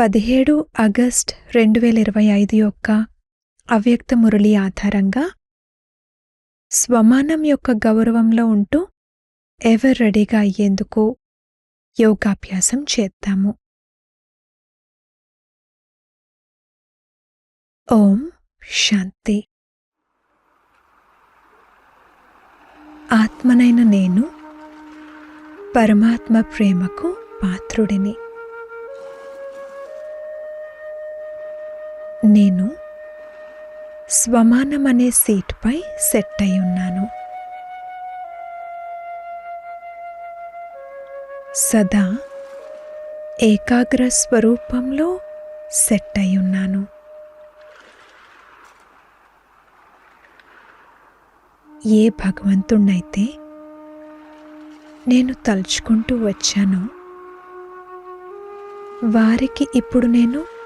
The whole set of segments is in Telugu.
పదిహేడు ఆగస్ట్ రెండు వేల ఇరవై ఐదు యొక్క అవ్యక్త మురళి ఆధారంగా స్వమానం యొక్క గౌరవంలో ఉంటూ ఎవర్ రెడీగా అయ్యేందుకు యోగాభ్యాసం చేద్దాము. ఓం శాంతి. ఆత్మనైన నేను పరమాత్మ ప్రేమకు పాత్రుడిని. నేను స్వమానం అనే సీట్పై సెట్ అయి ఉన్నాను. సదా ఏకాగ్ర స్వరూపంలో సెట్ అయి ఉన్నాను. ఏ భగవంతుణ్ణైతే నేను తలుచుకుంటూ వచ్చానో వారికి ఇప్పుడు నేను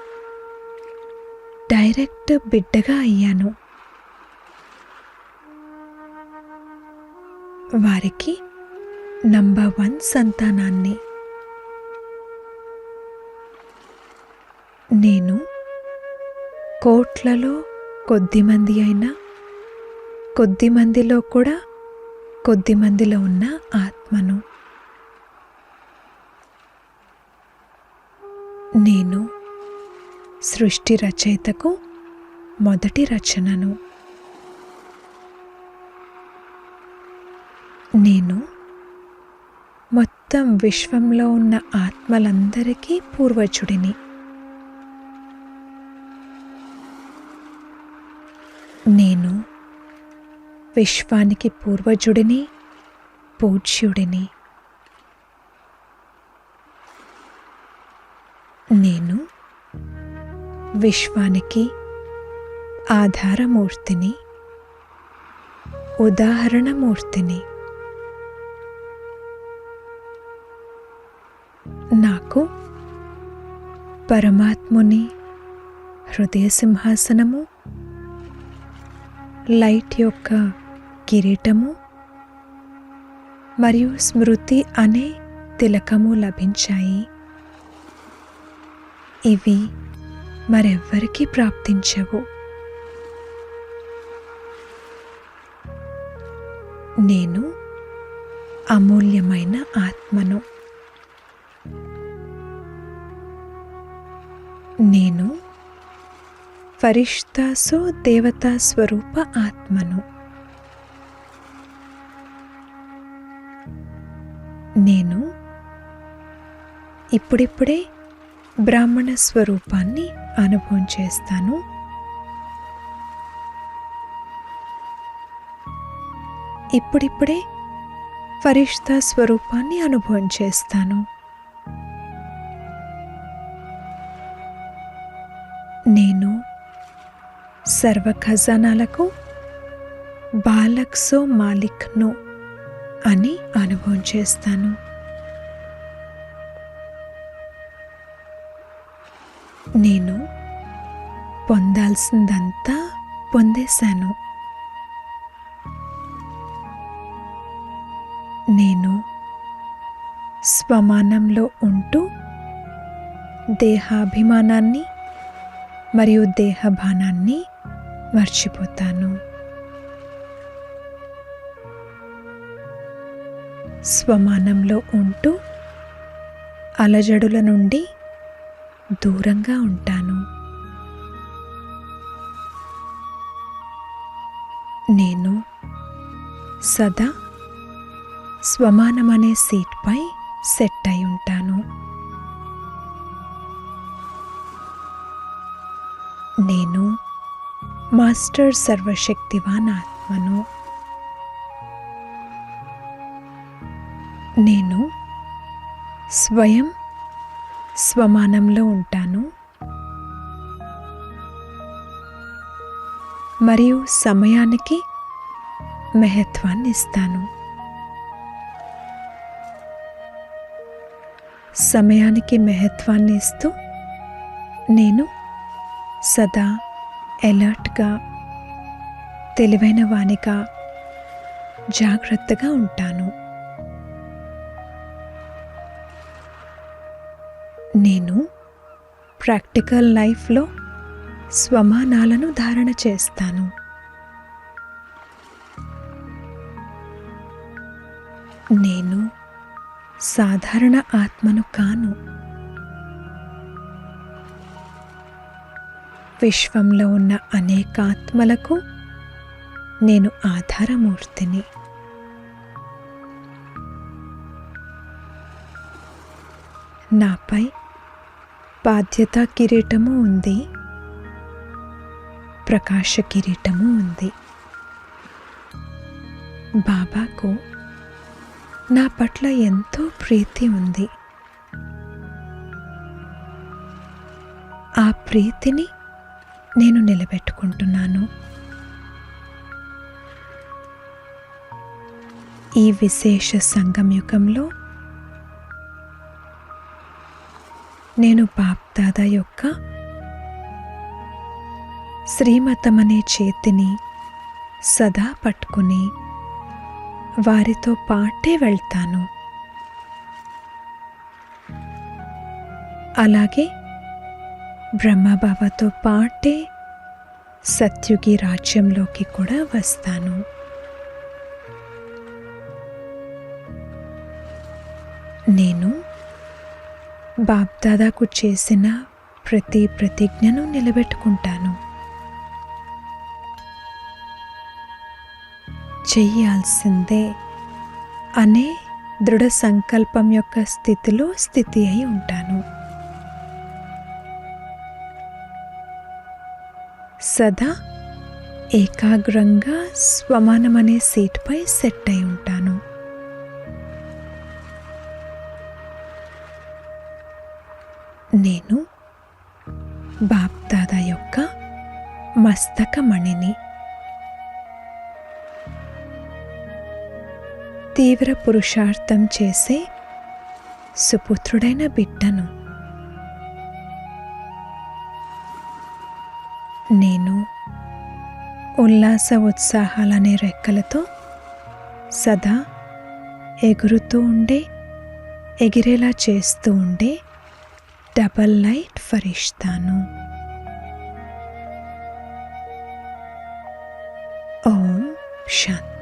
డైరెక్ట్ బిడ్డగా అయ్యాను. వారికి నంబర్ వన్ సంతానాన్ని. నేను కోట్లలో కొద్దిమంది అయినా కొద్ది మందిలో కూడా కొద్ది మందిలో ఉన్న ఆత్మను. నేను సృష్టి రచయితకు మొదటి రచనను. నేను మొత్తం విశ్వంలో ఉన్న ఆత్మలందరికీ పూర్వజుడిని. నేను విశ్వానికి పూర్వజుడిని పూజ్యుడిని. నేను విశ్వానికి ఆధారమూర్తిని ఉదాహరణమూర్తిని. నాకు పరమాత్ముని హృదయ సింహాసనము లైట్ యొక్క కిరీటము మరియు స్మృతి అనే తిలకము లభించాయి. ఇవి మరెవ్వరికీ ప్రాప్తించవు. నేను అమూల్యమైన ఆత్మను. నేను ఫరిష్తాసో దేవతా స్వరూప ఆత్మను. నేను ఇప్పుడిప్పుడే బ్రాహ్మణ స్వరూపాన్ని అనుభవం చేస్తాను. ఇప్పుడిప్పుడే ఫరిష్తా స్వరూపాన్ని అనుభవం చేస్తాను. నేను సర్వ ఖజానాలకు బాలక్సో మాలిక్ను అని అనుభవం చేస్తాను. నేను పొందాల్సిందంతా పొందేశాను. నేను స్వమానంలో ఉంటూ దేహాభిమానాన్ని మరియు దేహభానాన్ని మర్చిపోతాను. స్వమానంలో ఉంటూ అలజడుల నుండి దూరంగా ఉంటాను. నేను సదా స్వమానమనే సీట్పై సెట్ అయి ఉంటాను. నేను మాస్టర్ సర్వశక్తివాన్ ఆత్మను. నేను స్వయం స్వమానంలో ఉంటాను. మరియు సమయానికి మహత్వాన్ని ఇస్తాను. సమయానికి మహత్వాన్ని ఇస్తూ నేను సదా ఎలర్ట్గా తెలివైన వానిగా జాగ్రత్తగా ఉంటాను. నేను ప్రాక్టికల్ లైఫ్లో స్వమానాలను ధారణ చేస్తాను. నేను సాధారణ ఆత్మను కాను. విశ్వంలో ఉన్న అనేక ఆత్మలకు నేను ఆధారమూర్తిని. నాపై బాధ్యత కిరీటము ఉంది. ప్రకాశ కిరీటము ఉంది. బాబాకు నా పట్ల ఎంతో ప్రీతి ఉంది. ఆ ప్రీతిని నేను నిలబెట్టుకుంటున్నాను. ఈ విశేష సంగమయుగంలో నేను బాప్దాదా యొక్క శ్రీమతం అనే చేతిని సదా పట్టుకుని వారితో పాటే వెళ్తాను. అలాగే బ్రహ్మబాబాతో పాటే సత్యుగి రాజ్యంలోకి కూడా వస్తాను. నేను బాబ్దాదాకు చేసిన ప్రతి ప్రతిజ్ఞను నిలబెట్టుకుంటాను. చెయ్యాల్సిందే అనే దృఢ సంకల్పం యొక్క స్థితిలో స్థితి అయి ఉంటాను. సదా ఏకాగ్రంగా స్వమానం అనే సీట్పై సెట్ అయి ఉంటాను. నేను బాప్దాదా యొక్క మస్తకమణిని. తీవ్ర పురుషార్థం చేసే సుపుత్రుడైన బిడ్డను. నేను ఉల్లాస ఉత్సాహాలనే రెక్కలతో సదా ఎగురుతూ ఉండే ఎగిరేలా చేస్తూ ఉండే డబల్ లైట్ ఫరిస్తాను ఓం శాంతి.